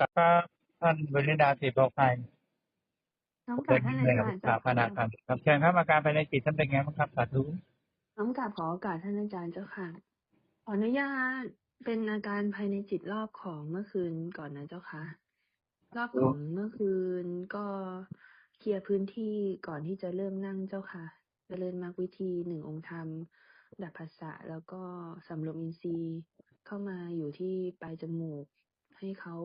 ครับท่านบริดาศิโปไทยน้อมกเกิราบดท่านยิ่อางเลยจารย์กับสถาปนาการครับเชิญครับอาการภายในจิตท่านเป็นไงบ้างครับสาธุน้อมกราบขอโอกาสท่านอาจารย์เจ้าค่ะ ขออนุญาตเป็นอาการภายในจิตรอบของเมื่อคืนก่อนนะเจ้าค่ะ รอบของเมื่อคืนก็เคลียร์พื้นที่ก่อนที่จะเริ่มนั่งเจ้าค่ะเจริญมรรควิธีหนึ่งองค์ธรรม ดับภาษะแล้วก็สำรวมอินทรีย์เข้ามาอยู่ที่ปลายจมูก ให้เขา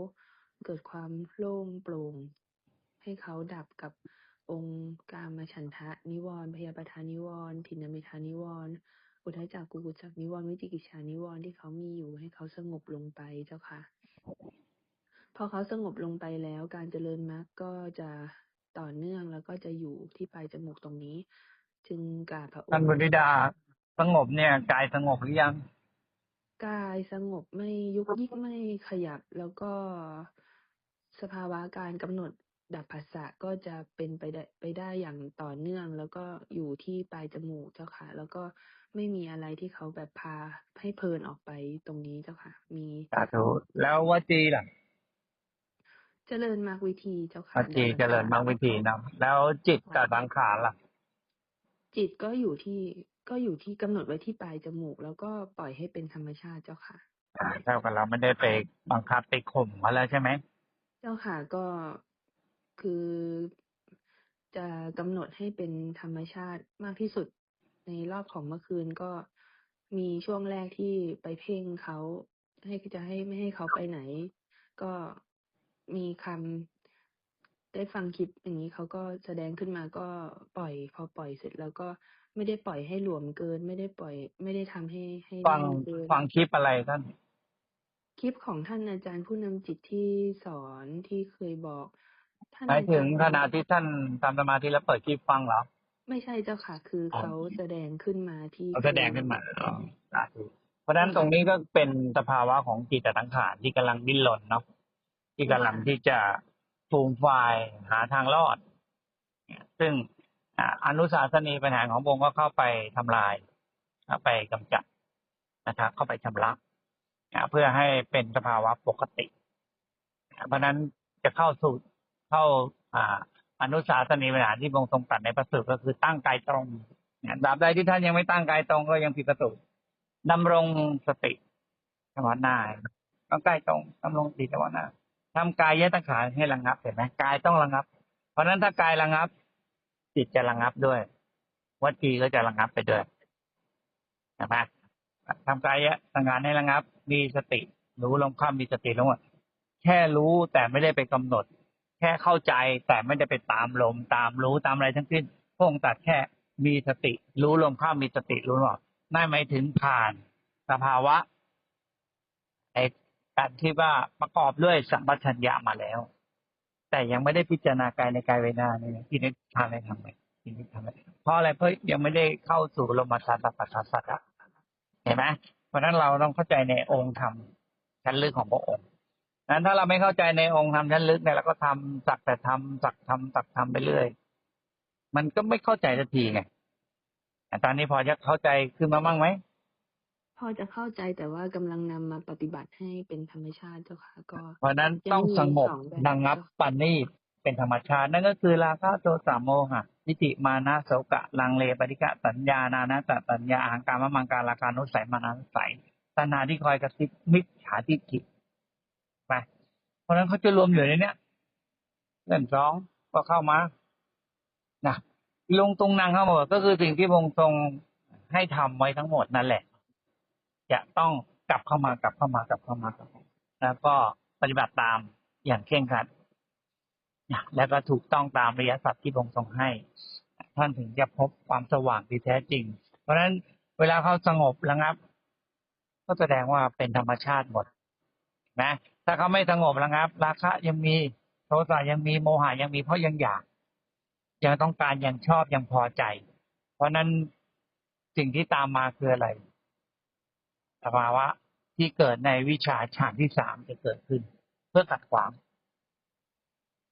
เกิดความโล่งโปร่ง ให้เขาดับกับองค์กามฉันทะนิวรณ์พยาบาทานิวรณ์ถินมิทานิวรณ์อุทยจักกุกุจักนิวรณ์วิจิกิจฉานิวรณ์ที่เขามีอยู่ให้เขาสงบลงไปเจ้าค่ะ พอเขาสงบลงไปแล้ว การเจริญมรรคก็จะต่อเนื่องแล้วก็จะอยู่ที่ปลายจมูกตรงนี้ จึงกราบพระองท่านค์บริดาสงบเนี่ยกายสงบหรือยัง กายสงบไม่ยุกยิกไม่ขยับแล้วก็ สภาวะการกำหนดดับภาษะก็จะเป็นไปได้ไปได้อย่างต่อเนื่อง แล้วก็อยู่ที่ปลายจมูกเจ้าค่ะ แล้วก็ไม่มีอะไรที่เขาแบบพาให้เพลินออกไปตรงนี้เจ้าค่ะ มีสาธุแล้ววจีล่ะเจริญมรรควิธีเจ้าค่ะวจีเจริญบางวิธีนะแล้วจิตกับสังขารล่ะ จิตก็อยู่ที่ก็อยู่ที่กำหนดไว้ที่ปลายจมูก แล้วก็ปล่อยให้เป็นธรรมชาติเจ้าค่ะอ่าเท่ากับเราไม่ได้ไปบังคับไปข่มเขาแล้วใช่ไหม เจ้าค่ะก็คือจะกำหนดให้เป็นธรรมชาติมากที่สุดในรอบของเมื่อคืนก็มีช่วงแรกที่ไปเพ่งเขาให้จะให้ไม่ให้เขาไปไหน ก็มีคำได้ฟังคลิปอย่างนี้เขาก็แสดงขึ้นมาก็ปล่อย พอปล่อยเสร็จแล้วก็ไม่ได้ปล่อยให้หลวมเกิน ไม่ได้ปล่อย ไม่ได้ทำให้ให้ฟังเกินฟังคลิปอะไรท่าน ลิปของท่านอาจารย์ผู้นำจิตที่สอนที่เคยบอกท่านหมายถึงอจรขณะที่ท่านทำสมาธิแล้วเปิดคลิปฟังเหรอไม่ใช่เจ้าค่ะ คืออ๋อเขาแสดงขึ้นมาที่เขาแสดงขึ้นมาอ๋อสาธุเพราะฉะนั้นตรงนี้ก็เป็นสภาวะของจิตสังขารที่กำลังดิ้นรนเนาะที่กำลังที่จะฟูมไฟายหาทางรอด ซึ่งอ่าอนุสาสนีปัญหาของพระองค์ก็เข้าไปทำลายเข้าไปกำจัดนะครับ เข้าไปชำระ เพื่อให้เป็นสภาวะปกติ เพราะนั้นจะเข้าสู่เข้าอ่าอนุสาสนีปัญหาที่พระองค์ทรงตัดในประสูตรก็คือตั้งกายตรงเนี่ยตราบใดที่ท่านยังไม่ตั้งกายตรงก็ยังผิดประสูตรดำรงสติเฉพาน้าต้องกายตรงดำรงสติเฉพาน้าทำกายแยะตั้งขาให้ระงับเห็นไหมกายต้องระงับ เพราะนั้นถ้ากายระงับ จิตจะระงับด้วยวัจีก็จะระงับไปด้วยใช่ไหม ทำกายะตั้งขาให้ระงับ มีสติ รู้ลมข้ามมีสติลงแค่รู้แต่ไม่ได้ไปกำหนด แค่เข้าใจแต่ไม่ได้ไปตามลม ตามรู้ตามอะไรทั้งสิ้นพระองตัดแค่มีสติ รู้ลมข้ามมีสติรู้ลมนั่นหมายถึงผ่านสภาวะไอ้การที่ว่าประกอบด้วยสัมปชัญญะมาแล้ว แต่ยังไม่ได้พิจารณากายในกายเวนาเนี่ยที่นี้ทำอะไรทำไมที่นี้ทำอะไรเพราะอะไรเพราะยังไม่ได้เข้าสู่ลมชานปัสสะสะเห็นไห มเพราะฉะนั้นเราต้องเข้าใจในองค์ธรรมชั้นลึกของพระองค์นั้นถ้าเราไม่เข้าใจในองค์ธรรมชั้นลึกเนี่ยเราก็ทำสักแต่ทำสักทำสักทำไปเรื่อย มันก็ไม่เข้าใจสักทีไงแต่ตอนนี้พอจะเข้าใจขึ้นมาบ้างไหมพอจะเข้าใจแต่ว่ากำลังนำมาปฏิบัติให้เป็นธรรมชาติเจ้าค่ะ ก็ เพราะฉะนั้นต้องสงบยังมีสองแบบระงับปันนี่ เป็นธรรมชาติ นั่นก็คือราคะโทสะโมหะนิติมานะโสกะลังเลปฏิกะสัญญานานะตัสัญญาอาหารการมมังการราคานุสัยมานานุสัยตัณหาที่คอยกระซิบมิจฉาทิฏฐิไปเพราะฉะนั้นเขาจะรวมอยู่ในเนี้ยเรื่องสองก็เข้ามานะลงตรงนางเข้ามาหมดก็คือสิ่งที่พระองค์ทรงให้ทำไว้ทั้งหมดนั่นแหละ จะต้องกลับเข้ามากลับเข้ามากลับเข้ามากลับเข้ามาแล้วก็ปฏิบัติตามอย่างเคร่งครัด แล้วก็ถูกต้องตามระยะสัตว์ที่พระองค์ทรงให้ ท่านถึงจะพบความสว่างที่แท้จริง เพราะฉะนั้นเวลาเขาสงบระงับ ก็แสดงว่าเป็นธรรมชาติหมดนะถ้าเขาไม่สงบระงับ ราคะยังมีโทสะยังมีโมหะยังมีเพราะยังอยาก ยังต้องการยังชอบยังพอใจ เพราะนั้นสิ่งที่ตามมาคืออะไรสภาวะที่เกิดในวิชาฌานที่สามจะเกิดขึ้น เพื่อขัดขวาง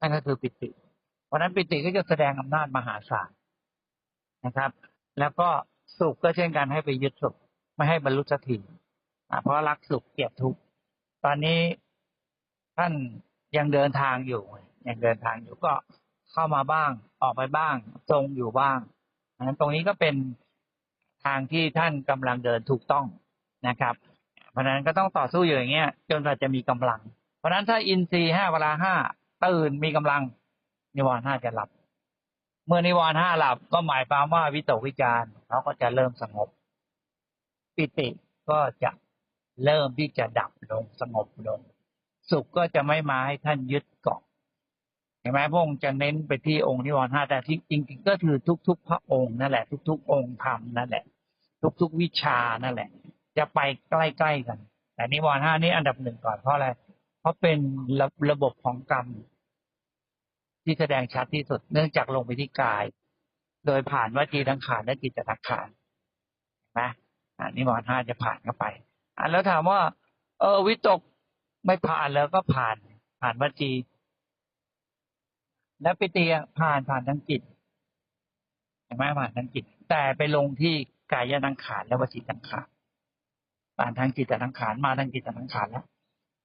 นั่นก็คือปิติ เพราะนั้นปิติก็จะแสดงอำนาจมหาศาลนะครับ แล้วก็สุขก็เช่นกันให้ไปยึดสุข ไม่ให้บรรลุสักทีเพราะรักสุขเกลียดทุกข์ตอนนี้ท่านยังเดินทางอยู่ยังเดินทางอยู่ก็เข้ามาบ้าง ออกไปบ้างทรงอยู่บ้างอันนั้นตรงนี้ก็เป็นทางที่ท่านกำลังเดินถูกต้องนะครับ เพราะฉะนั้นก็ต้องต่อสู้อยู่อย่างเงี้ย จนกว่าจะมีกำลัง เพราะฉะนั้นถ้าอินทรีห้าเวลาห้า ตื่นมีกำลัง นิวรณ์ห้าจะหลับ เมื่อนิวรณ์ห้าหลับก็หมายความว่าวิตกวิจารเขาก็จะเริ่มสงบ ปิติก็จะเริ่มที่จะดับลงสงบลง สุขก็จะไม่มาให้ท่านยึดเกาะเห็นไหมพระองค์จะเน้นไปที่องค์นิวรณ์ห้าแต่ที่จริงๆก็คือทุก ๆ พระองค์นั่นแหละ ทุก ๆ องค์ธรรมนั่นแหละ ทุก ๆ วิชานั่นแหละ จะไปใกล้ๆกัน แต่นิวรณ์ห้านี้อันดับหนึ่งก่อนเพราะอะไรเพราะเป็นระระบบของกรรม ที่แสดงชัดที่สุดเนื่องจากลงไปที่กาย โดยผ่านวจีทังขานและจิตทังขานนไหมอ่านิวรณ์ห้าจะผ่านเข้าไปอ่าแล้วถามว่า เออวิตกไม่ผ่านแล้วก็ผ่านผ่านวจี แล้วปิติอะผ่านผ่านทางจิตเห็นไหมผ่านทางจิต แต่ไปลงที่กายทังขานและวจีทังขานผ่านทางจิตทังขานมาทางจิตทังขานแล้ว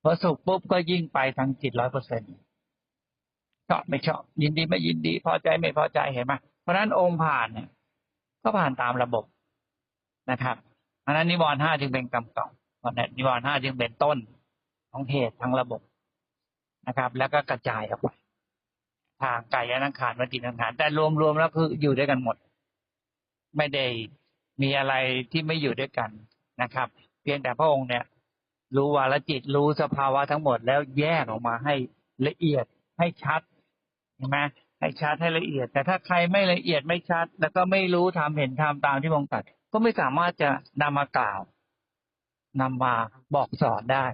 พอสุขปุ๊บก็ยิ่งไปทางจิตร้อยเปอร์เซ็นต์ ชอบไม่ชอบ ยินดีไม่ยินดี พอใจไม่พอใจเห็นไหมเพราะฉะนั้นองค์ผ่านเนี่ยก็ผ่านตามระบบนะครับเพราะนั้นนิวรณ์ห้าจึงเป็นกรรมเก่าเพราะฉะนั้นนิวรณ์ห้าจึงเป็นต้นของเหตุทั้งระบบนะครับ แล้วก็กระจายออกไปทางกายนังขานวจีนังขานแต่รวมๆแล้วคืออยู่ด้วยกันหมด ไม่ได้มีอะไรที่ไม่อยู่ด้วยกันนะครับ เพียงแต่พระองค์เนี่ย รู้วาลจิตรู้สภาวะทั้งหมดแล้วแยกออกมาให้ละเอียดให้ชัด เห็นไหมให้ชัดให้ละเอียด แต่ถ้าใครไม่ละเอียดไม่ชัด แล้วก็ไม่รู้ทำเห็นทำตามที่พระองค์ตัดก็ไม่สามารถจะนำมากล่าวนำมาบอกสอนได้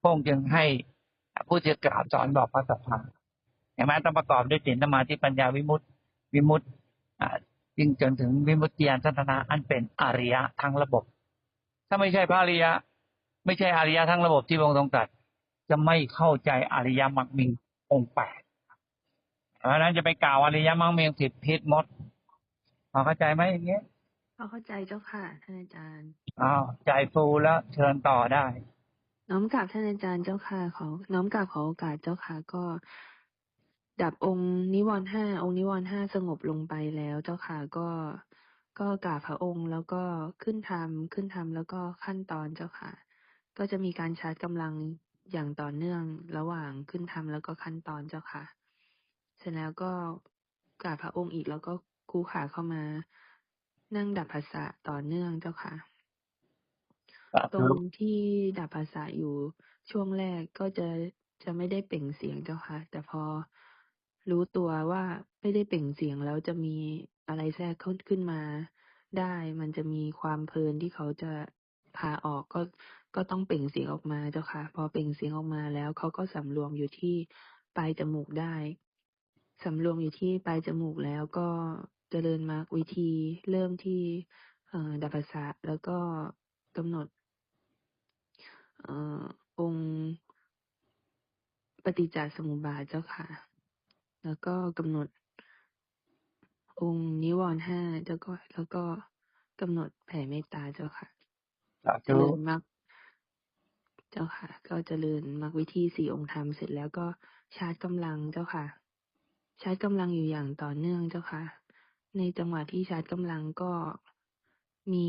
พระองค์จึงให้ผู้จะกล่าวสอนบอกพระสัพพะเห็นไหมต้องประกอบด้วยศีลสมาธิปัญญาวิมุตติวิมุตติอ่าจึงจนถึงวิมุตติญาณทัศนะอันเป็นอริยะทั้งระบบ ถ้าไม่ใช่พระอริยะ ไม่ใช่อริยะทั้งระบบที่พระองค์ทรงตรัสจะไม่เข้าใจอริยมรรคมีองค์แปด เพราะฉะนั้นจะไปกล่าวอริยมรรคมีผิดผิดหมดพอเข้าใจไหมอย่างเงี้ยพอเข้าใจเจ้าค่ะท่านอาจารย์อ้าวใจฟูแล้วเชิญต่อได้ น้อมกราบท่านอาจารย์เจ้าค่ะขอน้อมกราบขอโอกาสเจ้าค่ะก็ ดับองค์นิวรณ์ห้าองค์นิวรณ์ห้าสงบลงไปแล้วเจ้าค่ะก็ก็กราบพระองค์แล้วก็ขึ้นธรรมขึ้นธรรมแล้วก็ขั้นตอนเจ้าค่ะ ก็จะมีการชาร์จกำลังอย่างต่อเนื่องระหว่างขึ้นธรรมแล้วก็ขั้นตอนเจ้าค่ะ เสร็จแล้วก็กราบพระองค์อีกแล้วก็คู่ขาเข้ามา นั่งดับภาษาต่อเนื่องเจ้าค่ะ ตรงที่ดับภาษาอยู่ช่วงแรกก็จะจะไม่ได้เปล่งเสียงเจ้าค่ะ แต่พอรู้ตัวว่าไม่ได้เปล่งเสียงแล้วจะมีอะไรแทรกเข้าขึ้นมา ได้มันจะมีความเพลินที่เขาจะพาออกก็ก็ต้องเปล่งเสียงออกมาเจ้าค่ะ พอเปล่งเสียงออกมาแล้วเขาก็สำรวมอยู่ที่ปลายจมูกได้ สำรวมอยู่ที่ปลายจมูกแล้วก็เจริญมรรควิธีเริ่มที่เอ่อดับภาษาแล้วก็กำหนดเอ่อองค์ปฏิจจสมุปบาทเจ้าค่ะ แล้วก็กำหนด องค์นิวรณ์ห้าเจ้าก็แล้วก็กำหนดแผ่เมตตาเจ้าค่ะสาเจธุริญมรรคเจ้าค่ะ ก็เจริญมรรควิธีสี่องค์ธรรมเสร็จแล้วก็ชาร์จกำลังเจ้าค่ะ ชาร์จกำลังอยู่อย่างต่อเนื่องเจ้าค่ะ ในจังหวะที่ชาร์จกำลังก็มี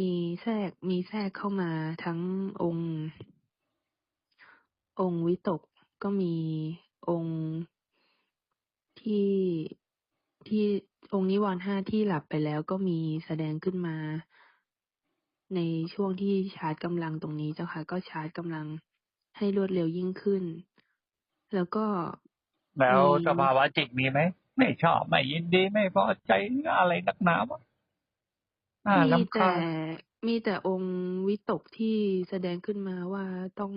มีแทรก มีแทรกเข้ามาทั้งองค์ องค์วิตกก็มีองค์ที่ที่องค์นิวรณ์ห้าที่หลับไปแล้วก็มีแสดงขึ้นมา ในช่วงที่ชาร์จกำลังตรงนี้เจ้าค่ะ ก็ชาร์จกำลังให้รวดเร็วยิ่งขึ้น แล้วก็ แล้วมีสภาวะจิตมีไหมไม่ชอบไม่ยินดีไม่พอใจอะไรนักหนาวะอ่ามีลำแต่คาญมีแต่องค์วิตกที่แสดงขึ้นมาว่าต้อง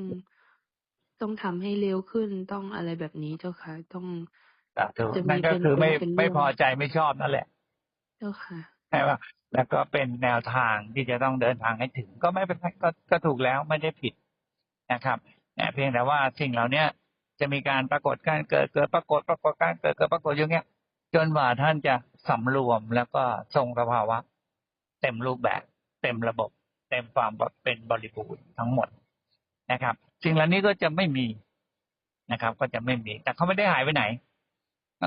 ต้องทำให้เร็วขึ้นต้องอะไรแบบนี้เจ้าค่ะ ต้องสาธุจะมีนั่นก็เป็นคือไม่เป็นเรื่องไม่พอใจไม่ชอบนั่นแหละ เจ้าค่ะใช่ป่ะแล้วก็เป็นแนวทางที่จะต้องเดินทางให้ถึง ก็ไม่เป็นไรก็ก็ถูกแล้วไม่ได้ผิดนะครับแต่เพียงแต่ว่าสิ่งเหล่าเนี้ย จะมีการปรากฏการเกิดเกิดปรากฏปรากฏการเกิดเกิดปรากฏอย่างเงี้ย จนกว่าท่านจะสำรวมแล้วก็ทรงสภาวะ เต็มรูปแบบ เต็มระบบ เต็มความเป็นบริบูรณ์ทั้งหมดนะครับสิ่งเหล่านี้ก็จะไม่มีนะครับ ก็จะไม่มี แต่เขาไม่ได้หายไปไหน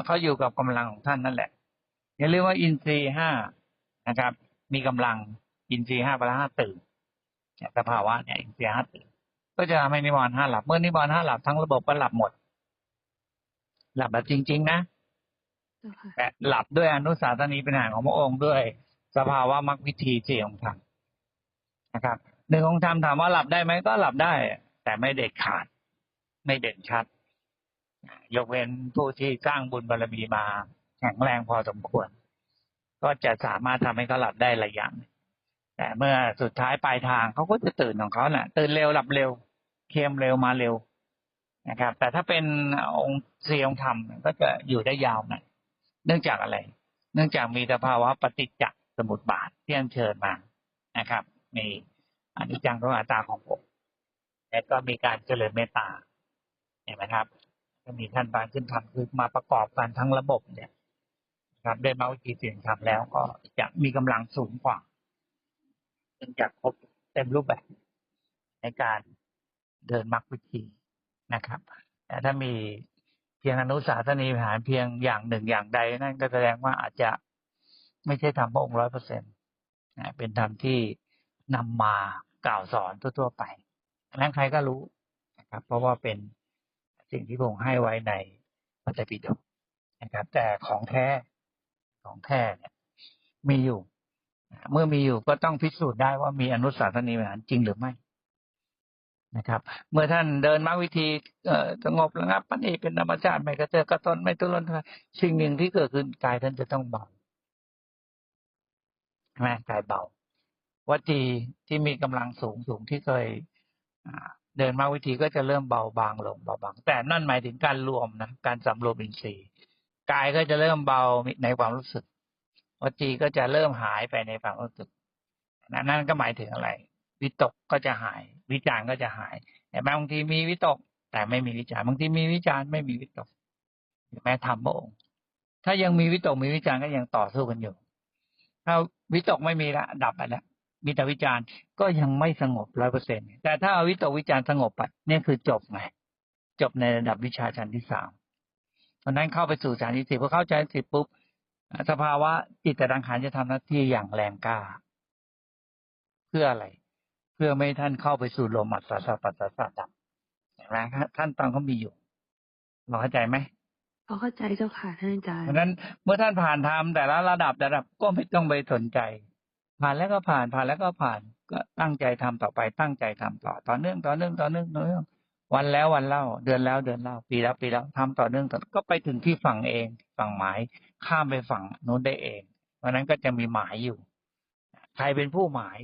เขาอยู่กับกำลังของท่านนั่นแหละอย่าลืมว่าอินทรีย์ห้านะครับ มีกำลังอินทรีย์ห้าพละห้าตื่นสภาวะเนี่ยอินทรีย์ห้าตื่น ก็จะทำให้นิวรณ์ห้าหลับ เมื่อนิวรณ์ห้าหลับทั้งระบบก็หลับหมด หลับแบบจริง ๆ นะเจ้าค่ะแต่หลับด้วยอนุสาสนีเป็นอาหารของพระองค์ด้วย สภาวะมรรควิธีสี่องค์ธรรมนะครับหนึ่งองค์ธรรมถามว่าหลับได้ไหมก็หลับได้ แต่ไม่เด็ดขาด ไม่เด่นชัด ยกเว้นผู้ที่สร้างบุญบารมีมาแข็งแรงพอสมควร ก็จะสามารถทำให้เขาหลับได้ระยะหนึ่งแต่เมื่อสุดท้ายปลายทางเขาก็จะตื่นของเขาแหละตื่นเร็วหลับเร็ว เคมเร็วมาเร็วนะครับ แต่ถ้าเป็นองค์สี่องค์ธรรมก็จะอยู่ได้ยาวหน่อยเนื่องจากอะไร เนื่องจากมีสภาวะปฏิจจสมุปบาทที่อัญเชิญมานะครับมีอนิจจังทุกขังตาของผมแล้วก็มีการเจริญเมตตาเห็นไหมครับก็มีขั้นตอนขึ้นทำคือมาประกอบกันทั้งระบบเนี่ยนะครับได้มาวิธีเสียงทำแล้วก็จะมีกำลังสูงกว่าเนื่องจากครบเต็มรูปแบบในการ เดินมรรควิธีนะครับแต่ถ้ามีเพียงอนุสาสนีหารเพียงอย่างหนึ่งอย่างใดนั่นก็แสดงว่าอาจจะไม่ใช่ธรรมพระองค์ร้อยเปอร์เซ็นต์เป็นธรรมที่นำมากล่าวสอนทั่วๆไปอันนั้นใครก็รู้นะครับ เพราะว่าเป็นสิ่งที่พระองค์ให้ไว้ในพระไตรปิฎกนะครับ แต่ของแท้ของแท้เนี่ยมีอยู่ เมื่อมีอยู่ก็ต้องพิสูจน์ได้ว่ามีอนุสาสนีวิหารจริงหรือไม่ นะครับ เมื่อท่านเดินมรรควิธีสงบระงับปัญญเป็นธรรมชาติไม่กระเตือกระตนไม่ทุรนสิ่งหนึ่งที่เกิดขึ้นกายท่านจะต้องเบาใช่ไหมกายเบาวัจีที่มีกำลังสูงสูงที่เคยเดินมรรควิธีก็จะเริ่มเบาบางลงเบาบาง แต่นั่นหมายถึงการรวมนะการสำรวมอินทรีย์กายก็จะเริ่มเบาในความรู้สึกวจีก็จะเริ่มหายไปในความรู้สึกนั่นก็หมายถึงอะไรวิตกก็จะหาย วิจารณ์ก็จะหายแต่บางทีมีวิตก แต่ไม่มีวิจารณ์บางทีมีวิจารณ์ไม่มีวิตกแม้ทำพระองค์ถ้ายังมีวิตกมีวิจารณ์ก็ยังต่อสู้กันอยู่ ถ้าวิตกไม่มีละดับไปแล้วมีแต่วิจารณ์ก็ยังไม่สงบร้อยเปอร์เซ็นต์แต่ถ้าเอาวิตกวิจารณ์สงบไปนี่คือจบไงจบในระดับวิชาชั้นที่สามเพราะนั้นเข้าไปสู่ชั้นที่สี่พอเข้าชั้นที่สิปุ๊บสภาวะจิตแต่ดังขานจะทำหน้าที่อย่างแรงกล้า เพื่ออะไร เพื่อไม่ให้ท่านเข้าไปสู่ลมอัศสปัสสะสัดับเห็นไหมท่านตอนเขามีอยู่เราเข้าใจไหมพอเข้าใจเจ้าค่ะท่านอาจารย์เพราะนั้นเมื่อท่านผ่านธรรมแต่ละระดับแต่ละระดับก็ไม่ต้องไปสนใจ ผ่านแล้วก็ผ่านผ่านแล้วก็ผ่าน ก็ตั้งใจทำต่อไปตั้งใจทำต่อต่อเนื่องต่อเนื่องต่อเนื่องต่อเนื่องวันแล้ววันเล่า เดือนแล้วเดือนเล่า ปีแล้วปีแล้วทำต่อเนื่องต่อก็ไปถึงที่ฝั่งเอง ฝั่งหมายข้ามไปฝั่งโน้นได้เอง เพราะนั้นก็จะมีหมายอยู่ ใครเป็นผู้หมาย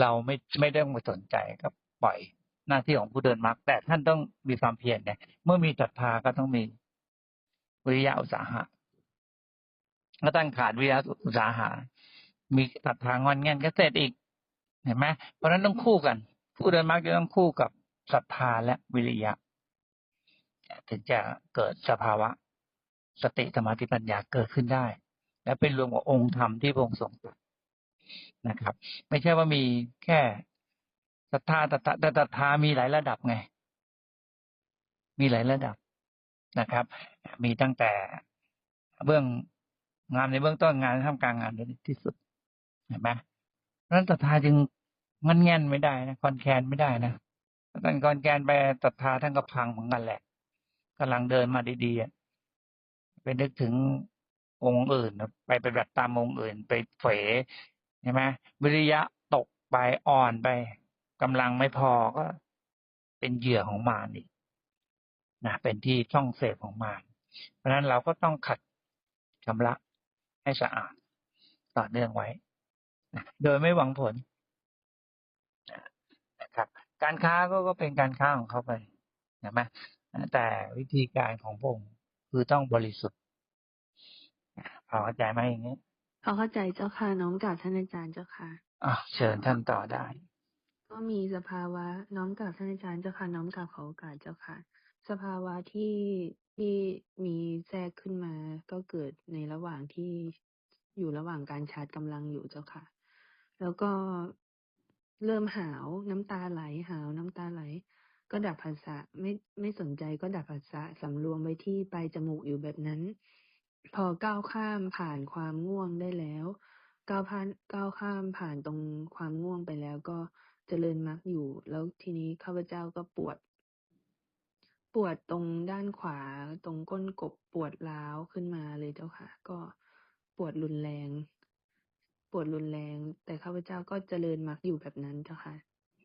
เราไม่ไม่ต้องไปสนใจก็ปล่อยหน้าที่ของผู้เดินมรรคแต่ท่านต้องมีความเพียรไงเมื่อมีศรัทธาก็ต้องมีวิริยะอุตสาหะถ้าตั้งขาดวิริยะอุตสาหะมีศรัทธางอนแง่นก็เสร็จอีกเห็นไหมเพราะฉะนั้นต้องคู่กัน ผู้เดินมรรคจะต้องคู่กับศรัทธาและวิริยะถึงจะเกิดสภาวะ สติสมาธิปัญญาเกิดขึ้นได้ และเป็นรวมกับองค์ธรรมที่พระองค์ทรงตรัส นะครับ ไม่ใช่ว่ามีแค่ศรัทธาแต่แต่ศรัทธามีหลายระดับไง มีหลายระดับนะครับ มีตั้งแต่เบื้องงานในเบื้องต้นงานท่ามกลางงานในที่สุดเห็นไหมเพราะนั้นศรัทธาจึงงันแง่นไม่ได้นะคอนแคนไม่ได้นะท่านคอนแคนไปศรัทธาท่านก็พังเหมือนกันแหละกำลังเดินมาดีๆไปนึกถึงองค์อื่น ไปไปแบบตามองค์อื่น ไปเฝ ใช่ไหมวิริยะตกไปอ่อนไปกำลังไม่พอก็เป็นเหยื่อของมารอีกนะเป็นที่ช่องเสพของมารเพราะฉะนั้นเราก็ต้องขัดชำระให้สะอาดต่อเนื่องไว้นะโดยไม่หวังผลนะครับ การค้าก็ก็เป็นการค้าของเขาไปเห็นไหมแต่วิธีการของพงค์คือต้องบริสุทธิ์พอเข้าใจไหมอย่างนี้ พอเข้าใจเจ้าค่ะน้อมกราบท่านอาจารย์เจ้าค่ะอะเชิญท่านต่อได้ ก็มีสภาวะน้อมกราบท่านอาจารย์เจ้าค่ะน้อมกราบขอโอกาสเจ้าค่ะ สภาวะที่ที่มีแทรกขึ้นมา ก็เกิดในระหว่างที่อยู่ระหว่างการชาร์จกำลังอยู่เจ้าค่ะ แล้วก็เริ่มหาวน้ำตาไหลหาวน้ำตาไหล ก็ดับผัสสะไม่ไม่สนใจก็ดับผัสสะสำรวมไว้ที่ปลายจมูกอยู่แบบนั้น พอก้าวข้ามผ่านความง่วงได้แล้ว ก้าวผ่านก้าวข้ามผ่านตรงความง่วงไปแล้วก็เจริญมรรคอยู่ แล้วทีนี้ข้าพเจ้าก็ปวด ปวดตรงด้านขวา ตรงก้นกบปวดร้าวขึ้นมาเลยเจ้าค่ะ ก็ปวดรุนแรง ปวดรุนแรง แต่ข้าพเจ้าก็เจริญมรรคอยู่แบบนั้นเจ้าค่ะ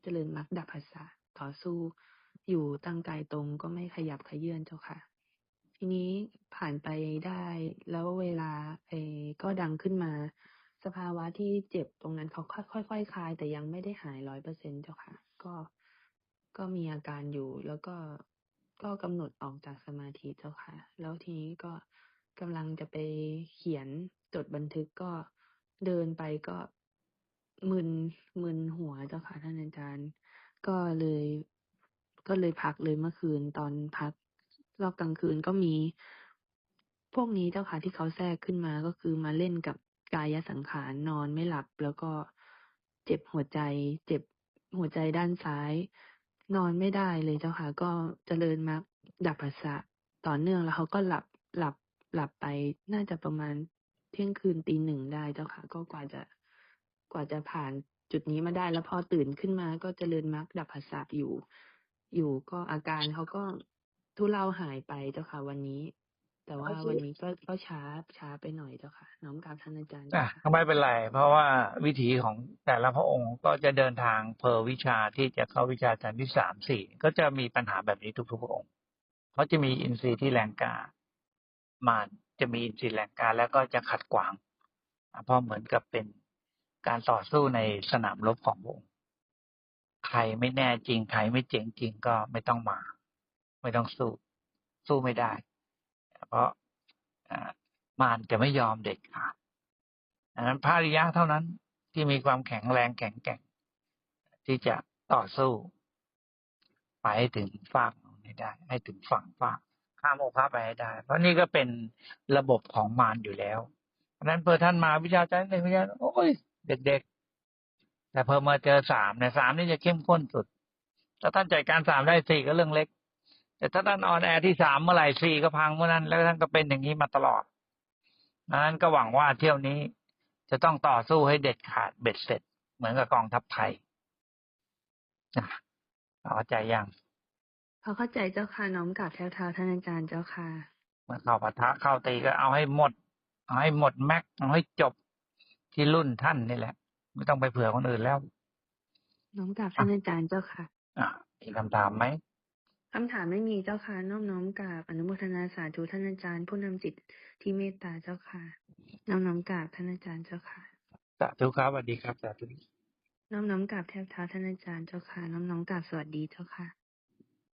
เจริญมรรคดับภาษาต่อสู้ อยู่ตั้งกายตรงก็ไม่ขยับขยื่นเจ้าค่ะ ทีนี้ผ่านไปได้ แล้วเวลาเอก็ดังขึ้นมา สภาวะที่เจ็บตรงนั้นเขาค่อยๆคคลาย แต่ยังไม่ได้หายร้อยเปอร์เซ็นเจ้าค่ะ ก็ก็มีอาการอยู่แล้วก็ก็กำหนดออกจากสมาธิเจ้าค่ะ แล้วทีนี้ก็กำลังจะไปเขียนจดบันทึกก็เดินไปก็มึนมึนหัวเจ้าค่ะท่านอาจารย์ ก็เลย ก็เลยพักเลยเมื่อคืนตอนพัก รอบกลางคืนก็มี พวกนี้เจ้าค่ะที่เขาแทรกขึ้นมาก็คือมาเล่นกับกายสังขารนอนไม่หลับ แล้วก็เจ็บหัวใจ เจ็บหัวใจด้านซ้าย นอนไม่ได้เลยเจ้าค่ะ ก็เจริญมรรคดับภาษะต่อเนื่องแล้วเขาก็หลับหลับหลับไปน่าจะประมาณเที่ยงคืนตีหนึ่งได้เจ้าค่ะ ก็กว่าจะกว่าจะผ่านจุดนี้มาได้แล้วพอตื่นขึ้นมาก็เจริญมรรคดับภาษะอยู่ อยู่ก็อาการเขาก็ ทุเลาหายไปเจ้าค่ะ วันนี้ แต่ว่าโอเควันนี้ก็ก็ช้าช้าไปหน่อยเจ้าค่ะ น้อมกราบท่านอาจารย์อะเจ้าค่ะก็ไม่เป็นไร เพราะว่าวิถีของแต่ละพระองค์ก็จะเดินทางเพอวิชาที่จะเข้าวิชาชั้นที่สามสี่ก็จะมีปัญหาแบบนี้ทุกๆพระองค์เขาจะมีอินทรีย์ที่แรงกล้ามารจะมีอินทรีย์แรงกล้าแล้วก็จะขัดขวางอะเพราะเหมือนกับเป็นการต่อสู้ในสนามรบของพระองค์ใครไม่แน่จริง ใครไม่เจ๋งจริงก็ไม่ต้องมา ไม่ต้องสู้ สู้ไม่ได้ เพราะมารจะไม่ยอมเด็ดขาดดังนั้นพระริยะเท่านั้นที่มีความแข็งแรงแข็งแกร่ง ที่จะต่อสู้ไปให้ถึงฝั่งให้ได้ ให้ถึงฝั่งฝั่งข้ามโอภาไปให้ได้ เพราะนี่ก็เป็นระบบของมารอยู่แล้วเพราะนั้นเพื่อท่านมาวิชาจารย์หนึ่งวิชาโอ้ยเด็กๆ แต่เพอมาเจอสามเนี่ยสามนี่จะเข้มข้นสุด ถ้าท่านจัดการสามได้สี่ก็เรื่องเล็ก แต่ถ้าท่านออนแอร์ที่สามเมื่อไหร่สี่ก็พังเมื่อนั้น แล้วท่านก็เป็นอย่างนี้มาตลอดดังนั้นก็หวังว่าเที่ยวนี้จะต้องต่อสู้ให้เด็ดขาดเบ็ดเสร็จ เหมือนกับกองทัพไทยนะเข้าใจยังเขาเข้าใจเจ้าค่ะน้อมกราบแทบเท้าท่านอาจารย์เจ้าค่ะเมื่อเข้าปะทะเข้าตีก็เอาให้หมด เอาให้หมดแม็กเอาให้จบที่รุ่นท่านนี่แหละ ไม่ต้องไปเผื่อคนอื่นแล้ว น้อมกราบท่านอาจารย์เจ้าค่ะ อ่ามีคำถามไหม คำถามไม่มีเจ้าค่ะน้อมน้อมกราบอนุโมทนาสาธุท่านอาจารย์ ผู้นำจิตที่เมตตาเจ้าค่ะน้อมน้อมกราบท่านอาจารย์เจ้าค่ะสาธุครับสวัสดีครับสาธุน้อมน้อมกราบแทบเท้าท่านอาจารย์เจ้าค่ะน้อมน้อมกราบสวัสดีเจ้าค่ะ